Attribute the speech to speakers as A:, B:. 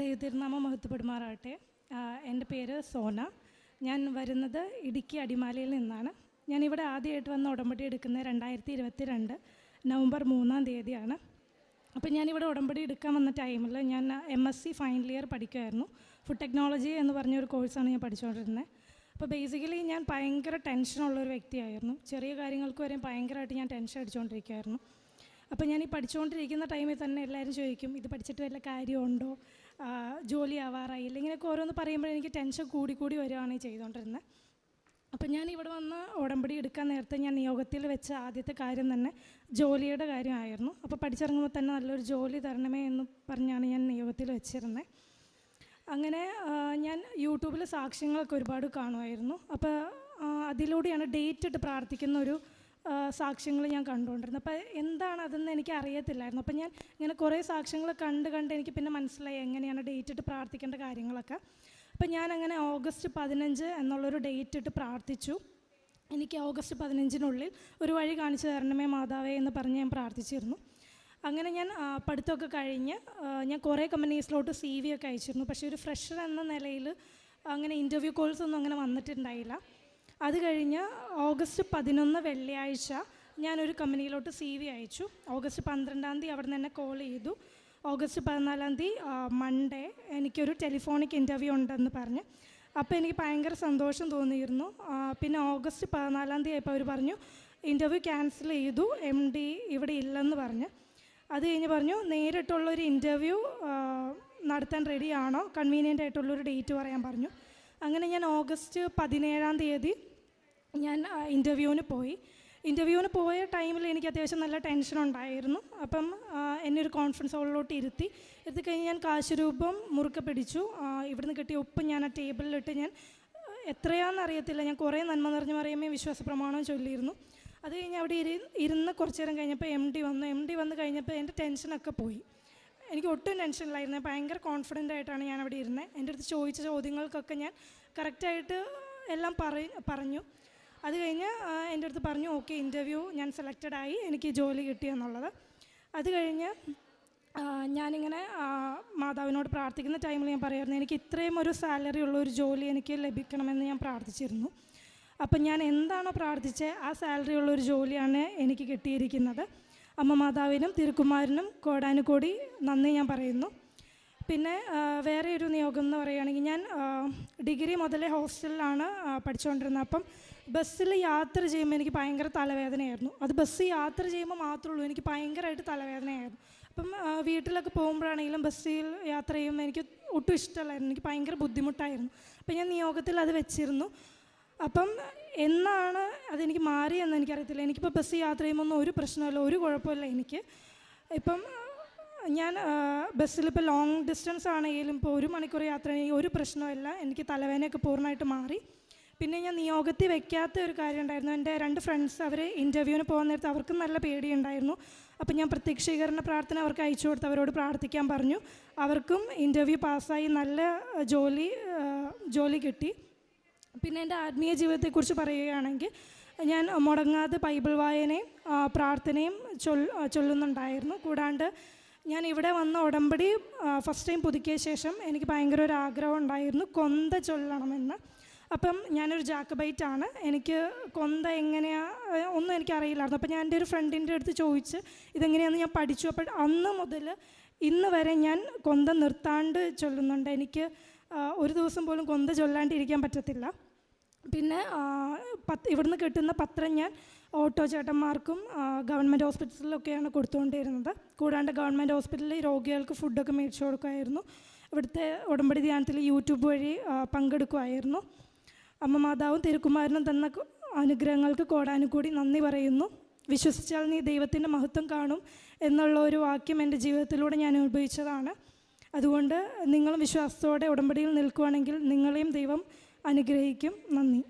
A: ദൈവത്തിരുനാമം മഹത്വപ്പെടുമാറാകട്ടെ. എന്റെ പേര് സോന. ഞാൻ വരുന്നത് ഇടുക്കി അടിമാലിയിൽ നിന്നാണ്. ഞാൻ ഇവിടെ ആദ്യമായിട്ട് വന്ന് ഉടമ്പടി എടുക്കുന്നത് രണ്ടായിരത്തി ഇരുപത്തി രണ്ട് നവംബർ മൂന്നാം തീയതിയാണ്. അപ്പോൾ ഞാനിവിടെ ഉടമ്പടി എടുക്കാൻ വന്ന ടൈമിൽ ഞാൻ M S C final year പഠിക്കുമായിരുന്നു food technology എന്ന് പറഞ്ഞൊരു കോഴ്സാണ് ഞാൻ പഠിച്ചുകൊണ്ടിരുന്നത്. അപ്പോൾ ബേസിക്കലി ഞാൻ ഭയങ്കര ടെൻഷനുള്ളൊരു വ്യക്തിയായിരുന്നു. ചെറിയ കാര്യങ്ങൾക്ക് വരെ ഭയങ്കരമായിട്ട് ഞാൻ ടെൻഷൻ അടിച്ചുകൊണ്ടിരിക്കുമായിരുന്നു അപ്പോൾ ഞാൻ ഈ പഠിച്ചുകൊണ്ടിരിക്കുന്ന ടൈമിൽ തന്നെ എല്ലാവരും ചോദിക്കും ഇത് പഠിച്ചിട്ട് വല്ല കാര്യമുണ്ടോ? ജോലി ആവാറായില്ല ഇങ്ങനെയൊക്കെ ഓരോന്ന് പറയുമ്പോൾ എനിക്ക് ടെൻഷൻ കൂടി കൂടി വരികയാണ് ചെയ്തുകൊണ്ടിരുന്നത്. അപ്പം ഞാൻ ഇവിടെ വന്ന് ഉടമ്പടി എടുക്കാൻ നേരത്തെ ഞാൻ നിയോഗത്തിൽ വെച്ച ആദ്യത്തെ കാര്യം തന്നെ ജോലിയുടെ കാര്യമായിരുന്നു. അപ്പോൾ പഠിച്ചിറങ്ങുമ്പോൾ തന്നെ നല്ലൊരു ജോലി തരണമേ എന്ന് പറഞ്ഞാണ് ഞാൻ നിയോഗത്തിൽ വെച്ചിരുന്നത് അങ്ങനെ ഞാൻ യൂട്യൂബിൽ സാക്ഷ്യങ്ങളൊക്കെ ഒരുപാട് കാണുമായിരുന്നു. അപ്പോൾ അതിലൂടെയാണ് ഡേറ്റ് ഇട്ട് പ്രാർത്ഥിക്കുന്ന ഒരു സാക്ഷ്യങ്ങൾ ഞാൻ കണ്ടുകൊണ്ടിരുന്നത് അപ്പോൾ എന്താണ് അതെന്ന് എനിക്ക് അറിയത്തില്ലായിരുന്നു അപ്പോൾ ഞാൻ ഇങ്ങനെ കുറേ സാക്ഷ്യങ്ങൾ കണ്ട് കണ്ട് എനിക്ക് പിന്നെ മനസ്സിലായി എങ്ങനെയാണ് ഡേറ്റ് ഇട്ട് പ്രാർത്ഥിക്കേണ്ട കാര്യങ്ങളൊക്കെ. അപ്പോൾ ഞാൻ അങ്ങനെ ഓഗസ്റ്റ് പതിനഞ്ച് എന്നുള്ളൊരു ഡേറ്റ് ഇട്ട് പ്രാർത്ഥിച്ചു. എനിക്ക് ഓഗസ്റ്റ് പതിനഞ്ചിനുള്ളിൽ ഒരു വഴി കാണിച്ചു തരണമേ മാതാവേ എന്ന് പറഞ്ഞ് ഞാൻ പ്രാർത്ഥിച്ചിരുന്നു. അങ്ങനെ ഞാൻ പഠിത്തമൊക്കെ കഴിഞ്ഞ് ഞാൻ കുറേ കമ്പനീസിലോട്ട് സി വി ഒക്കെ അയച്ചിരുന്നു. പക്ഷേ ഒരു ഫ്രഷർ എന്ന നിലയിൽ അങ്ങനെ ഇന്റർവ്യൂ കോൾസ് ഒന്നും അങ്ങനെ വന്നിട്ടുണ്ടായില്ല. അത് കഴിഞ്ഞ് ഓഗസ്റ്റ് പതിനൊന്ന് വെള്ളിയാഴ്ച ഞാനൊരു കമ്പനിയിലോട്ട് സി വി അയച്ചു. ഓഗസ്റ്റ് പന്ത്രണ്ടാം തീയതി അവിടെ നിന്ന് എന്നെ കോൾ ചെയ്തു. ഓഗസ്റ്റ് പതിനാലാം തീയതി മൺഡേ എനിക്കൊരു ടെലിഫോണിക് ഇന്റർവ്യൂ ഉണ്ടെന്ന് പറഞ്ഞ്. അപ്പോൾ എനിക്ക് ഭയങ്കര സന്തോഷം തോന്നിയിരുന്നു. പിന്നെ ഓഗസ്റ്റ് പതിനാലാം തീയതി ആയപ്പോൾ അവർ പറഞ്ഞു ഇന്റർവ്യൂ ക്യാൻസൽ ചെയ്തു എം ഡി ഇവിടെ ഇല്ലെന്ന് പറഞ്ഞ്. അത് കഴിഞ്ഞ് പറഞ്ഞു നേരിട്ടുള്ളൊരു ഇന്റർവ്യൂ നടത്താൻ റെഡിയാണോ കൺവീനിയന്റ് ആയിട്ടുള്ളൊരു ഡേറ്റ് പറയാൻ പറഞ്ഞു. അങ്ങനെ ഞാൻ ഓഗസ്റ്റ് പതിനേഴാം തീയതി ഞാൻ ഇന്റർവ്യൂവിന് പോയി. ഇന്റർവ്യൂവിന് പോയ ടൈമിൽ എനിക്ക് അത്യാവശ്യം നല്ല ടെൻഷൻ ഉണ്ടായിരുന്നു. അപ്പം എന്നെ ഒരു കോൺഫറൻസ് ഹോളിലോട്ട് ഇരുത്തി ഇരുത്തി. കഴിഞ്ഞ് ഞാൻ കാശുരൂപം മുറുക്കെ പിടിച്ചു. ഇവിടുന്ന് കിട്ടിയ ഉപ്പ് ഞാൻ ആ ടേബിളിലിട്ട് ഞാൻ ആ, എത്രയാണെന്ന് അറിയത്തില്ല. ഞാൻ കുറേ നന്മ നിറഞ്ഞു പറയുമ്പോൾ വിശ്വാസ പ്രമാണം ചൊല്ലിയിരുന്നു. അത് കഴിഞ്ഞ് അവിടെ ഇരി ഇരുന്ന് കുറച്ച് നേരം കഴിഞ്ഞപ്പോൾ എം ഡി വന്നു. എം ഡി വന്ന് കഴിഞ്ഞപ്പോൾ എന്റെ ടെൻഷനൊക്കെ പോയി. എനിക്ക് ഒട്ടും ടെൻഷനിലായിരുന്നു ഭയങ്കര കോൺഫിഡന്റ് ആയിട്ടാണ് ഞാൻ അവിടെ ഇരുന്നത് എന്റെ അടുത്ത് ചോദിച്ച ചോദ്യങ്ങൾക്കൊക്കെ ഞാൻ കറക്റ്റായിട്ട് എല്ലാം പറ പറഞ്ഞു. അത് കഴിഞ്ഞ് എന്റെ അടുത്ത് പറഞ്ഞു ഓക്കെ ഇന്റർവ്യൂ ഞാൻ സെലക്റ്റഡ് ആയി. എനിക്ക് ജോലി കിട്ടി എന്നുള്ളത്. അത് കഴിഞ്ഞ് ഞാനിങ്ങനെ മാതാവിനോട് പ്രാർത്ഥിക്കുന്ന ടൈമിൽ ഞാൻ പറയായിരുന്നു എനിക്ക് ഇത്രയും ഒരു സാലറി ഉള്ള ഒരു ജോലി എനിക്ക് ലഭിക്കണമെന്ന് ഞാൻ പ്രാർത്ഥിച്ചിരുന്നു. അപ്പം ഞാൻ എന്താണോ പ്രാർത്ഥിച്ചത് ആ സാലറി ഉള്ള ഒരു ജോലിയാണ് എനിക്ക് കിട്ടിയിരിക്കുന്നത്. അമ്മ മാതാവിനും തിരുക്കുമാരനും കോടാനുകോടി നന്ദി ഞാൻ പറയുന്നു. പിന്നെ വേറെ ഒരു നിയോഗം എന്ന് പറയുകയാണെങ്കിൽ ഞാൻ ഡിഗ്രി മുതലേ ഹോസ്റ്റലിലാണ് പഠിച്ചുകൊണ്ടിരുന്നത്. അപ്പം ബസ്സിൽ യാത്ര ചെയ്യുമ്പോൾ എനിക്ക് ഭയങ്കര തലവേദനയായിരുന്നു. അത് ബസ് യാത്ര ചെയ്യുമ്പോൾ മാത്രമേ ഉള്ളൂ. എനിക്ക് ഭയങ്കരമായിട്ട് തലവേദനയായിരുന്നു. അപ്പം വീട്ടിലൊക്കെ പോകുമ്പോഴാണെങ്കിലും ബസ്സിൽ യാത്ര ചെയ്യുമ്പോൾ എനിക്ക് ഒട്ടും ഇഷ്ടമല്ലായിരുന്നു. എനിക്ക് ഭയങ്കര ബുദ്ധിമുട്ടായിരുന്നു. അപ്പം ഞാൻ നിയോഗത്തിൽ അത് വെച്ചിരുന്നു. അപ്പം എന്നാണ് അതെനിക്ക് മാറിയെന്ന് എനിക്കറിയത്തില്ല. എനിക്കിപ്പോൾ ബസ് യാത്ര ചെയ്യുമ്പോൾ ഒരു പ്രശ്നമില്ല ഒരു കുഴപ്പമില്ല എനിക്ക്. ഇപ്പം ഞാൻ ബസ്സിൽ ഇപ്പോൾ ലോങ് ഡിസ്റ്റൻസ് ആണെങ്കിലും ഇപ്പോൾ ഒരു മണിക്കൂർ യാത്ര ചെയ്യുമ്പോൾ ഒരു പ്രശ്നമില്ല. എനിക്ക് തലവേദനയൊക്കെ പൂർണമായിട്ട് മാറി. പിന്നെ ഞാൻ നിയോഗത്തിൽ വെക്കാത്ത ഒരു കാര്യം ഉണ്ടായിരുന്നു. എന്റെ രണ്ട് ഫ്രണ്ട്സ് അവർ ഇന്റർവ്യൂവിന് പോകുന്ന നേരത്ത് അവർക്കും നല്ല പേടിയുണ്ടായിരുന്നു. അപ്പം ഞാൻ പ്രത്യക്ഷീകരണ പ്രാർത്ഥന അവർക്ക് അയച്ചു കൊടുത്ത് അവരോട് പ്രാർത്ഥിക്കാൻ പറഞ്ഞു. അവർക്കും ഇന്റർവ്യൂ പാസ്സായി നല്ല ജോലി ജോലി കിട്ടി. പിന്നെ എന്റെ ആത്മീയ ജീവിതത്തെക്കുറിച്ച് പറയുകയാണെങ്കിൽ ഞാൻ മുടങ്ങാതെ ബൈബിൾ വായനയും പ്രാർത്ഥനയും ചൊല്ലുന്നുണ്ടായിരുന്നു. കൂടാണ്ട് ഞാൻ ഇവിടെ വന്ന ഉടമ്പടി ഫസ്റ്റ് ടൈം പുതുക്കിയ ശേഷം എനിക്ക് ഭയങ്കര ഒരു ആഗ്രഹം ഉണ്ടായിരുന്നു. കൊന്ത ചൊല്ലണമെന്ന്. അപ്പം ഞാനൊരു ജാക്കബൈറ്റ് ആണ് എനിക്ക് കൊന്ത എങ്ങനെയാണ് ഒന്നും എനിക്കറിയില്ലായിരുന്നു. അപ്പം ഞാൻ എന്റെ ഒരു ഫ്രണ്ടിന്റെ അടുത്ത് ചോദിച്ച് ഇതെങ്ങനെയാണെന്ന് ഞാൻ പഠിച്ചു. അപ്പോൾ അന്ന് മുതൽ ഇന്ന് വരെ ഞാൻ കൊന്ത നിർത്താണ്ട് ചൊല്ലുന്നുണ്ട്. എനിക്ക് ഒരു ദിവസം പോലും കൊന്ത ചൊല്ലാണ്ടിരിക്കാൻ പറ്റത്തില്ല. പിന്നെ പത്ത് ഇവിടുന്ന് കിട്ടുന്ന പത്രം ഞാൻ ഓട്ടോ ചേട്ടന്മാർക്കും ഗവൺമെന്റ് ഹോസ്പിറ്റലിലൊക്കെയാണ് കൊടുത്തുകൊണ്ടിരുന്നത്. കൂടാണ്ട് ഗവൺമെന്റ് ഹോസ്പിറ്റലിൽ രോഗികൾക്ക് ഫുഡൊക്കെ മേടിച്ചു കൊടുക്കുമായിരുന്നു. ഇവിടുത്തെ ഉടമ്പടി ധ്യാനത്തിൽ യൂട്യൂബ് വഴി പങ്കെടുക്കുമായിരുന്നു. അമ്മ മാതാവും തിരുക്കുമാരനും തന്ന അനുഗ്രഹങ്ങൾക്ക് അനുഗ്രഹങ്ങൾക്ക് കോടാനുകൂടി നന്ദി പറയുന്നു. വിശ്വസിച്ചാൽ നീ ദൈവത്തിന്റെ മഹത്വം കാണും എന്നുള്ള ഒരു വാക്യം എന്റെ ജീവിതത്തിലൂടെ ഞാൻ അനുഭവിച്ചതാണ്. അതുകൊണ്ട് നിങ്ങളും വിശ്വാസത്തോടെ ഉടമ്പടിയിൽ നിൽക്കുകയാണെങ്കിൽ നിങ്ങളെയും ദൈവം അനുഗ്രഹിക്കും. നന്ദി.